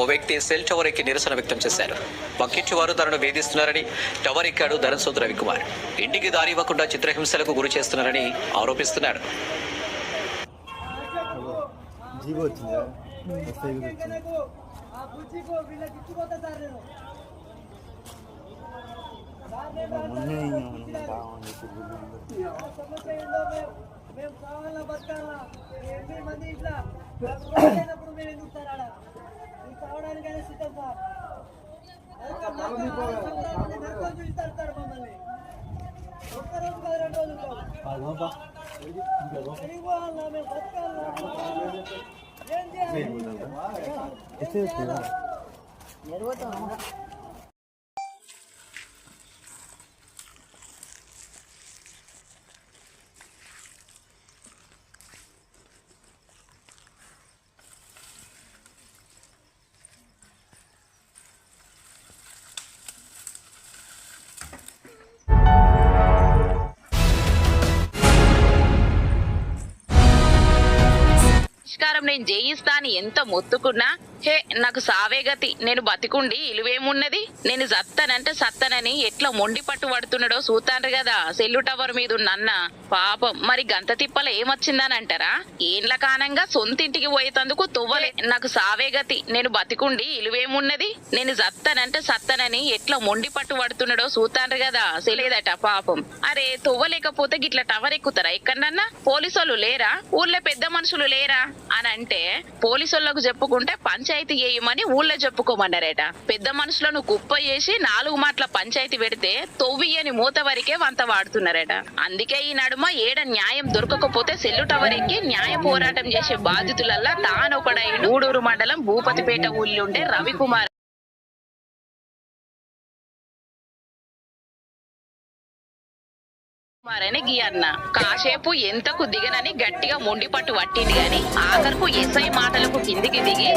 ఓ వ్యక్తి cell tower ఎక్కి నిరసన వ్యక్తం చేశారు. పక్కింటి వారు తనను వేధిస్తున్నారని టవర్ ఎక్కాడు ధనసూద్ రవికుమార్ ఇంటికి దారి ఇవ్వకుండా చిత్రహింసలకు గురి చేస్తున్నారని ఆరోపిస్తున్నాడు మొన్న మేము కావాలా బతకాలా? ఎనిమిది మంది ఇట్లా లేనప్పుడు మేము ఎందుకు ఆడ మేము కావడానికైనా సిద్ధం సార్ నరకం, మమ్మల్ని ఒక్క రోజు కాదు రెండు పోవాలా? మేము బతకాలా? ఏం చేయాలి? పరిష్కారం నేను జయిస్తా అని ఎంత మొత్తుకున్నా హే నాకు సావే గతి. నేను బతికుండి ఇలువేమున్నది? నేను సత్తనంటే సత్తనని ఎట్లా మొండి పట్టు పడుతున్నాడో చూతాండ్రు కదా సెల్లు టవర్ మీద ఉన్న పాపం మరి గంత తిప్పల ఏమొచ్చిందని అంటారా ఏండ్ల కానంగా సొంతింటికి పోయేతందుకు తువ్వలే. నాకు సావే గతి. నేను బతికుండి ఇలువేమున్నది? నేను సత్తనంటే సత్తనని ఎట్లా మొండి పట్టు పడుతున్నాడో చూతాండ్రు కదా సెలేదట పాపం. అరే తువ్వలేకపోతే గిట్ల టవర్ ఎక్కుతారా ఎక్కడన్నా? పోలీసోళ్ళు లేరా? ఊళ్ళో పెద్ద మనుషులు లేరా? అని అంటే పోలీసులకు చెప్పుకుంటే పంచాయతీ చేయమని ఊళ్ళో చెప్పుకోమన్నారట. పెద్ద మనుషులను కుప్ప చేసి నాలుగు మాటల పంచాయతీ పెడితే తొవ్వియని మూత వరకే వంత వాడుతున్నారట. అందుకే ఈ నడుమ ఏడ న్యాయం దొరకకపోతే సెల్లు టవర్ ఎక్కి న్యాయ పోరాటం చేసే బాధితులల్లా తానొకడై ఊడూరు మండలం భూపతిపేట ఊళ్ళుండే రవికుమార్ కుమారని గీ అన్న కాసేపు ఎంతకు దిగనని గట్టిగా మొండి పట్టు పట్టింది గాని ఆఖరుకు ఎస్ఐ మాటలకు కిందికి దిగి